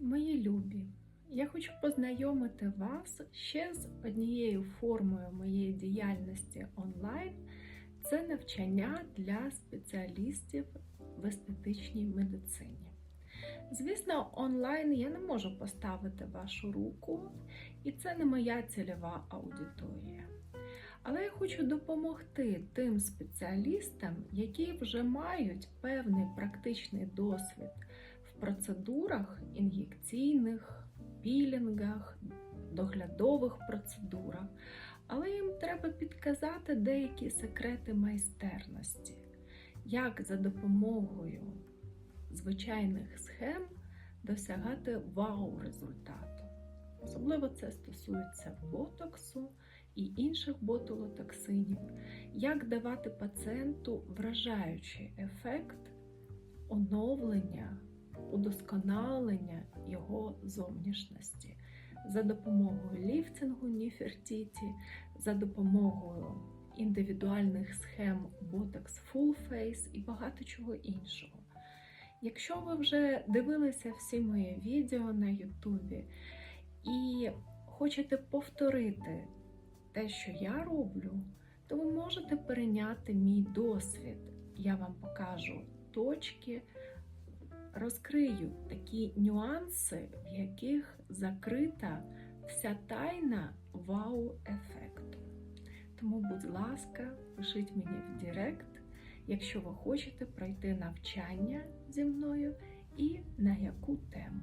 Мої любі, я хочу познайомити вас ще з однією формою моєї діяльності онлайн. Це навчання для спеціалістів в естетичній медицині. Звісно, онлайн я не можу поставити вашу руку, і це не моя цільова аудиторія. Але я хочу допомогти тим спеціалістам, які вже мають певний практичний досвід процедурах ін'єкційних, пілінгах, доглядових процедурах, але їм треба підказати деякі секрети майстерності, як за допомогою звичайних схем досягати вау-результату. Особливо це стосується ботоксу і інших ботулотоксинів, як давати пацієнту вражаючий ефект оновлення, удосконалення його зовнішності за допомогою ліфтингу Ніфертіті, за допомогою індивідуальних схем Botox Full Face і багато чого іншого. Якщо ви вже дивилися всі мої відео на Ютубі і хочете повторити те, що я роблю, то ви можете перейняти мій досвід. Я вам покажу точки, розкрию такі нюанси, в яких закрита вся тайна вау-ефекту. Тому, будь ласка, пишіть мені в Директ, якщо ви хочете пройти навчання зі мною і на яку тему.